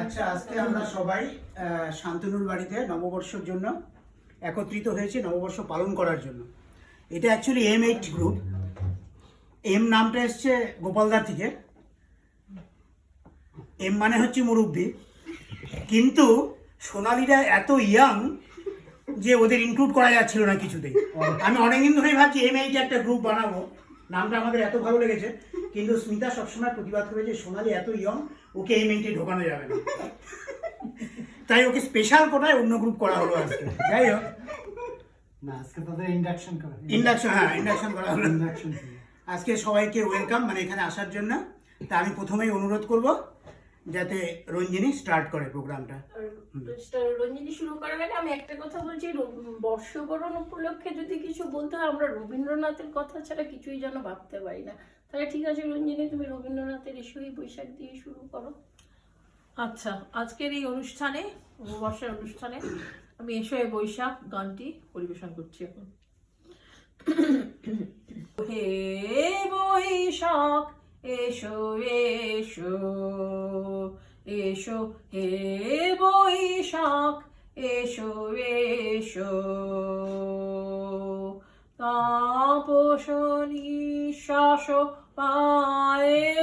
আচ্ছা আজকে আমরা সবাই শান্তনুর বাড়িতে নববর্ষের জন্য একত্রিত হয়েছি, নববর্ষ পালন করার জন্য। এটা actually M eight group M নামটা এসছে গোপালদার থেকে। এম মানে হচ্ছে মুরব্বী। কিন্তু সোনালিরা এত ইয়াং যে ওদের ইনক্লুড করা যাচ্ছিল না কিছুতেই। আমি অনেকদিন ধরেই ভাবছি এম এইট একটা গ্রুপ বানাবো। নামটা আমাদের এত ভালো লেগেছে কিন্তু স্মিতা সবসময় প্রতিবাদ করে যে সোনালি এত ইয়ং ওকে এই এইটে ঢোকানো যাবে না। তাই ওকে স্পেশাল কোটায় অন্য গ্রুপ করা হলো আজকে। যাই হোক। না আজকে তাদের ইন্ডাকশন করা। ইন্ডাকশন হ্যাঁ ইন্ডাকশন করা হলো। ইন্ডাকশন আজকে সবাইকে ওয়েলকাম মানে এখানে আসার জন্য। তা আমি প্রথমেই অনুরোধ করব যাতে রঞ্জিনী স্টার্ট করে প্রোগ্রামটা রঞ্জিনী শুরু করার আগে আমি একটা কথা বলছি বর্ষবরণ উপলক্ষে যদি কিছু বলতে হয় আমরা রবীন্দ্রনাথের কথা ছাড়া কিছুই যেন ভাবতে পারি না। তাহলে ঠিক আছে রঞ্জিনী তুমি রবীন্দ্রনাথের এসবই বৈশাখ দিয়ে শুরু করো। আচ্ছা আজকের এই অনুষ্ঠানে নববর্ষের অনুষ্ঠানে আমি এসো এ বৈশাখ গানটি পরিবেশন করছি এখন। হে বৈশাখ এসো এসো। এসো হে বৈশাখ এসো এসো। তাপস নিঃশ্বাস পায়ে।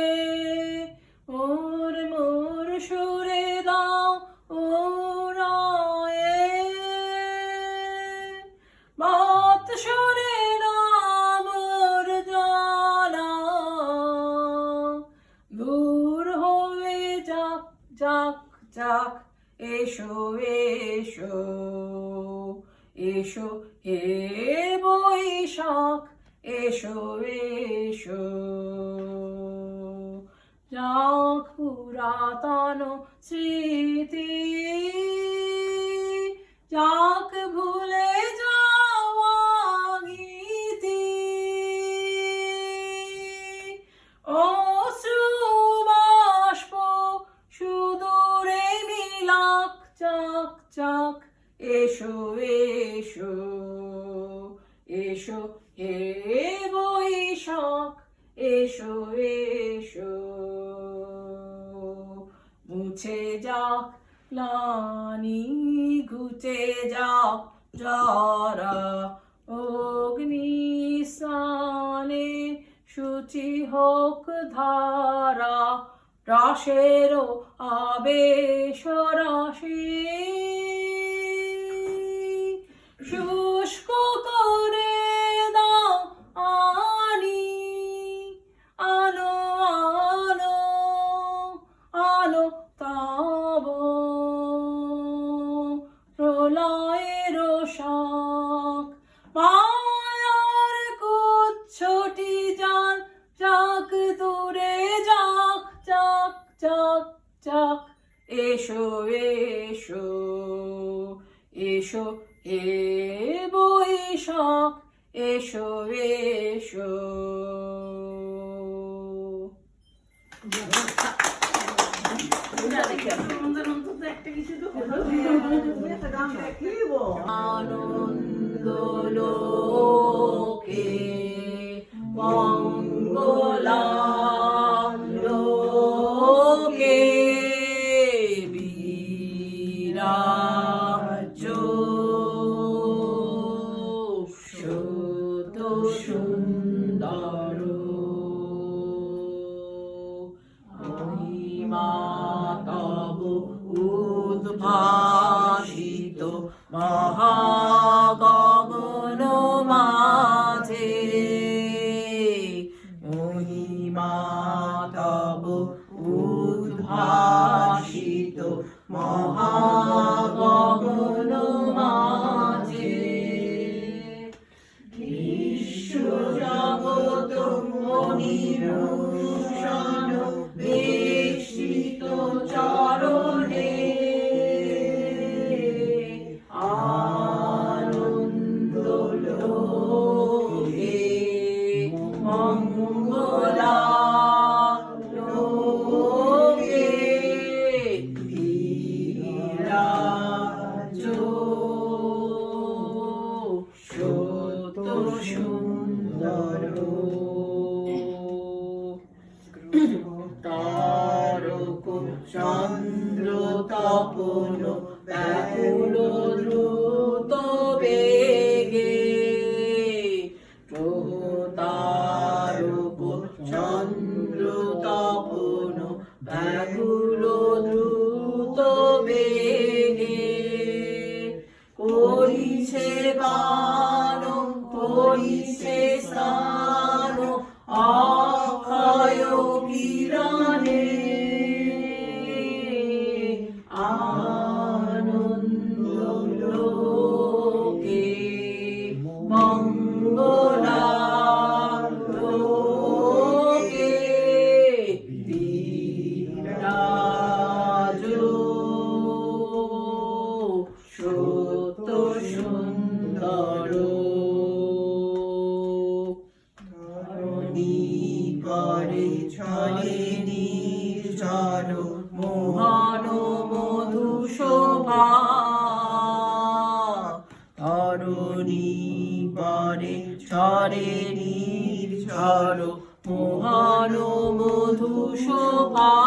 you. সুন্দর করে ছড়ে নির্ঝর মোহন মধু শোভা তরণী পরে ছড়ে নির্ঝর মোহন মধু শোভা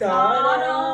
Ta-da! da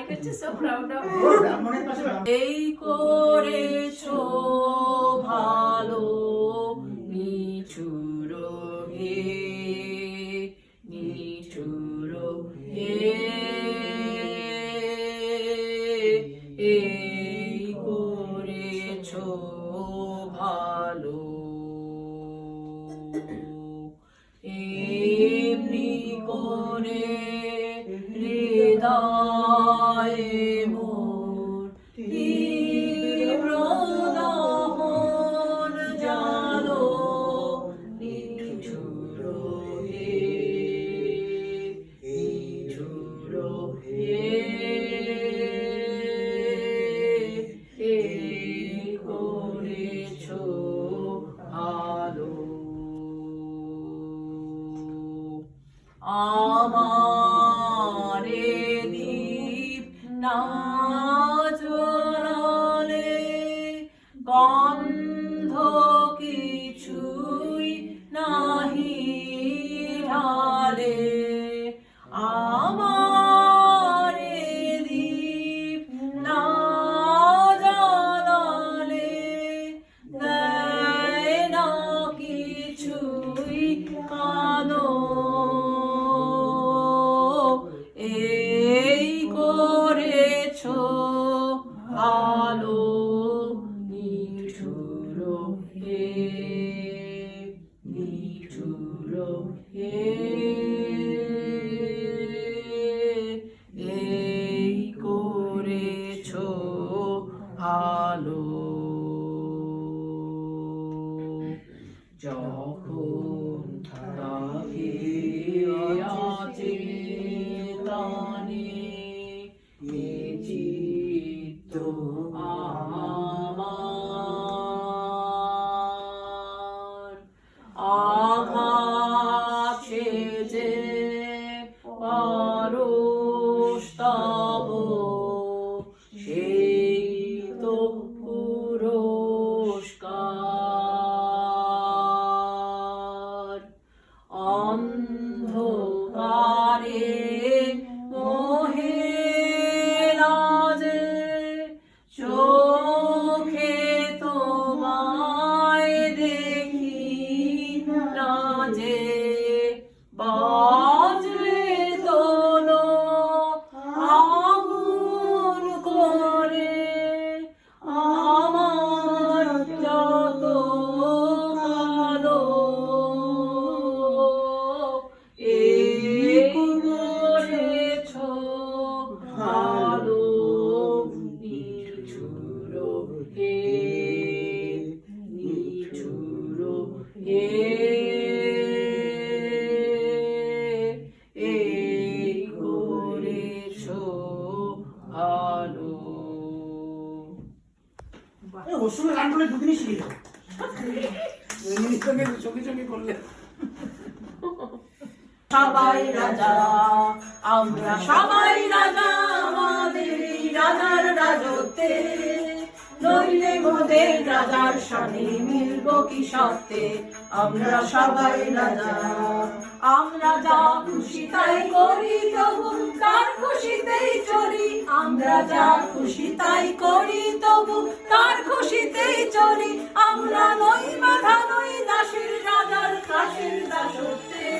হাই করছে সব রাউন্ড আপ এই করেছ। কি আমরা সবাই রাজা। আমরা যা খুশি তাই করি, তবু তার খুশিতেই চলি? আমরা যা খুশি তাই করি, তবু তার খুশিতেই চলি? আমরা নই বাধা, নই দাসের রাজার কাশের দাসত্বে।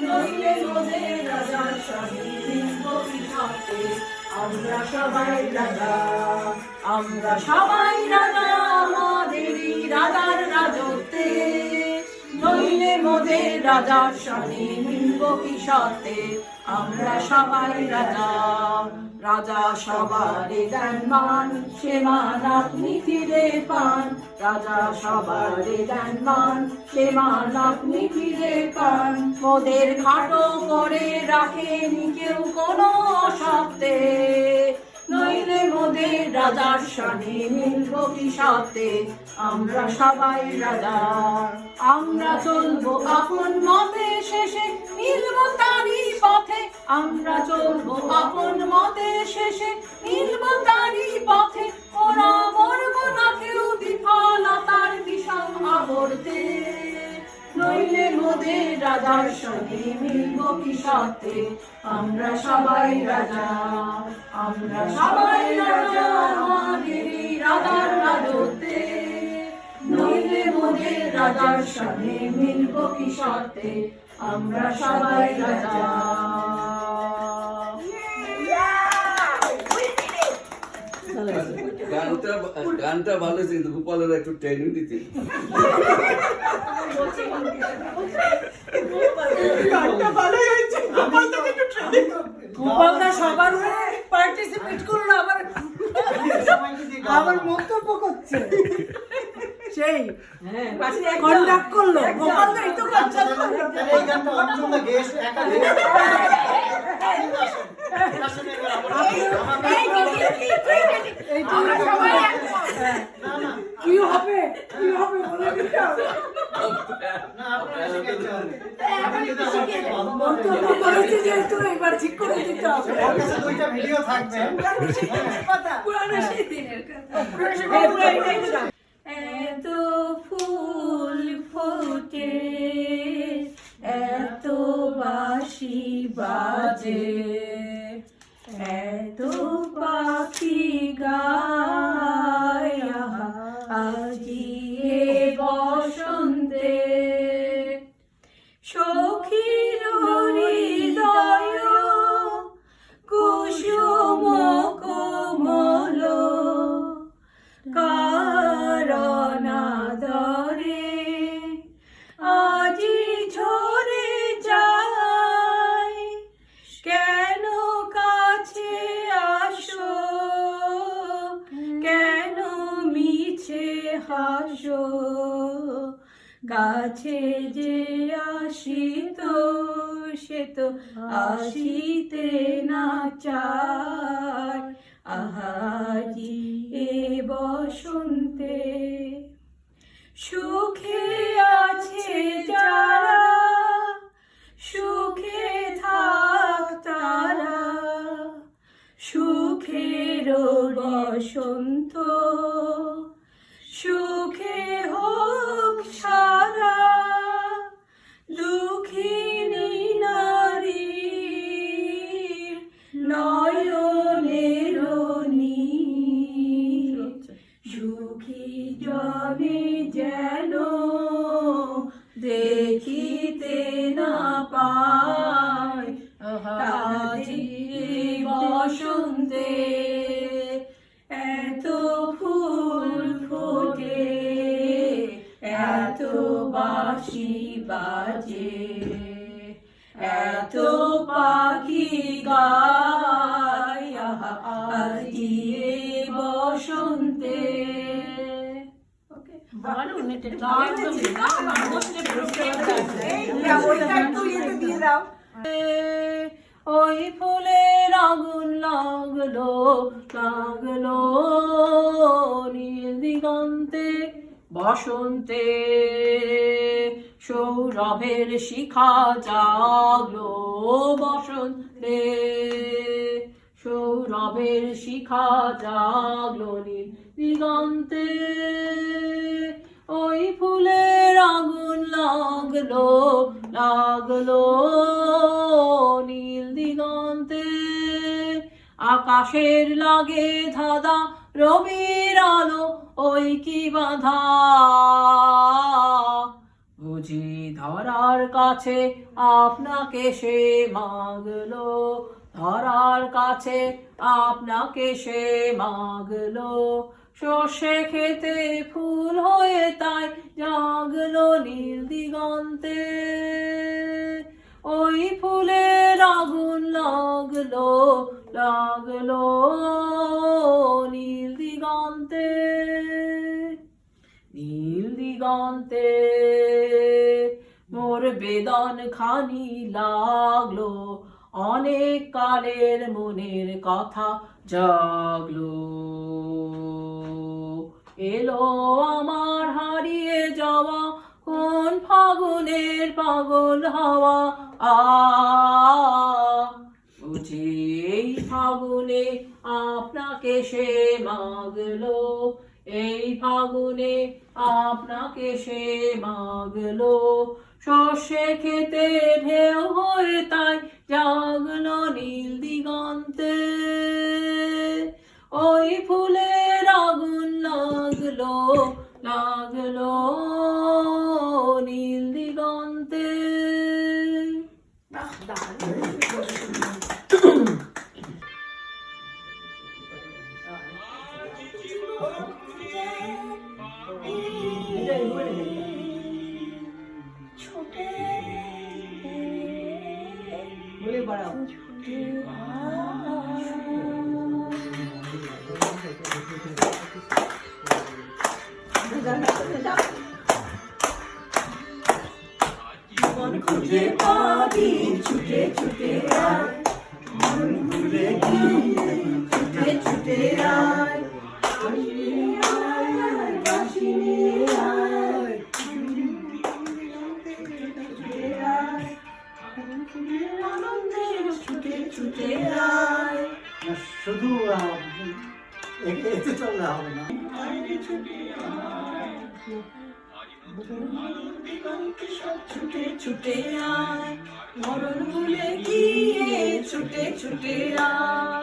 নইলে মোদের রাজার সত্ত্বে আমরা সবাই রাজা। আমরা সবাই রাজা আমাদের রাজার নইলে মোদের রাজার সঙ্গে মিলব কি সত্ত্বে আমরা সবাই রাজা। রাজা সবারে দেন মান, সে মান আপনি ফিরে পান। রাজা সবারে দেন মান, সে মান আপনি ফিরে পান। মোদের খাটো করে রাখেনি কেউ কোনো অসত্ত্বে নইলে মোদের রাজার সানে মিলব কি আমরা সবাই রাজা। আমরা চলবো আপন মতে শেষে, মিলব তারই পথে। আমরা চলবো আপন মতে শেষে, মিলব তারই পথে। ওরা মরব না কেউ বিফলতার বিষম আবর্তে। নইলে মোদের রাজার সঙ্গে মিলব কি সাথে? আমরা সবাই রাজা, আমরা সবাই রাজা, আমাদের রাজার রাজত্বে। নইলে মোদের রাজার সঙ্গে মিলব কি সাথে? আমরা সবাই রাজা। গানটা গানটা ভালো হয়েছে কিন্তু গোপালের একটু ট্রেনিং দিতে গোপালদা সবার পার্টিসিপেট করল আবার আবার মন্তব্য করছে সেই কন্ডাক্ট করল গোপালদা এই তো কনসার্ট করল এই গানটা অর্জুন দা একা গেস্ট কি হবে কি হবে বলে দিতে হবে এত ফুল ফোটে এত বাঁশি বাজে এত পাখি গায় আজি এ আহাজি এ বসন্তে। সুখে আছে যারা সুখে থাক তারা। সুখের বসন্ত সুখে হোক সারা বসন্তে। ওই ফুলে আগুন লাগল লাগল নীল দিগন্তে বসন্তে সৌরভের শিখা জাগলো, বসন্তে সৌরভের শিখা জাগলো দিগন্তে। ওই ফুলের আগুন লাগল লাগল নীল দিগন্তে। আকাশের লাগে ধাঁধা, রবির আলো ওই কি বাধা? বুঝি ধরার কাছে আপনাকে সে মাগলো। ধরার কাছে আপনাকে সে মাগলো। সর্ষে খেতে ফুল হয়ে তাই জাগলো নীল দিগন্তে। ওই ফুলের আগুন লাগল লাগল নীল দিগন্তে নীল দিগন্তে। মোর বেদন খানি লাগল, অনেক কালের মনের কথা জাগলো। এলো আমার হারিয়ে যাওয়া কোন ফাগুনের পাগল হাওয়া? আ এই ফাগুনে আপনাকে সে মাগলো, এই ফাগুনে আপনাকে সে মাগলো। সর্ষে খেতে ঢেউ হয়ে তাই জাগলো নীল দিগন্তে। ওই ফুলের আগুন লাগল লাগল নীল দিগন্তে এতে চললে হবে না। ছুটে ছুটে আয় মরণ ভুলে গিয়ে ছুটে ছুটে আয়।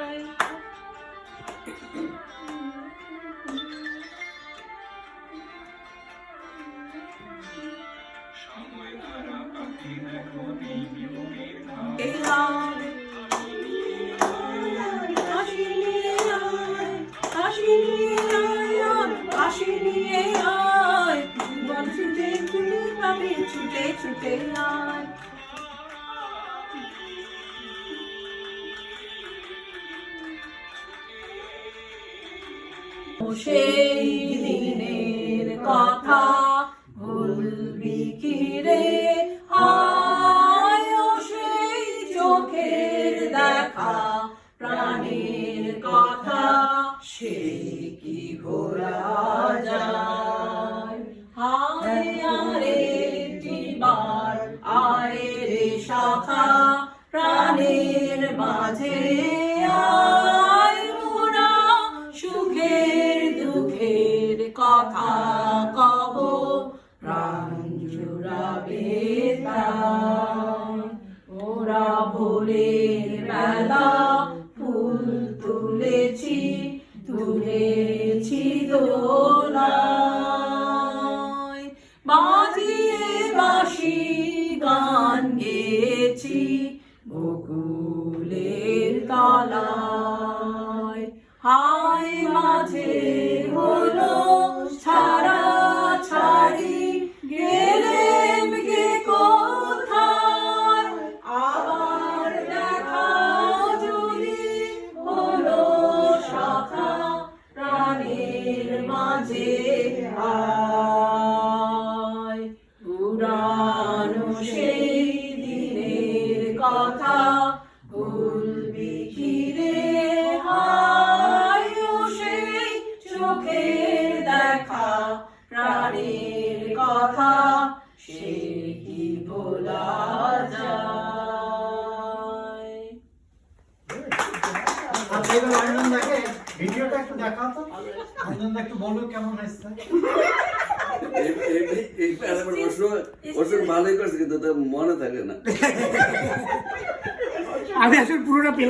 সেই দিনের কথা কথা মাঝে আয়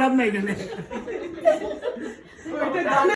আমি আসলে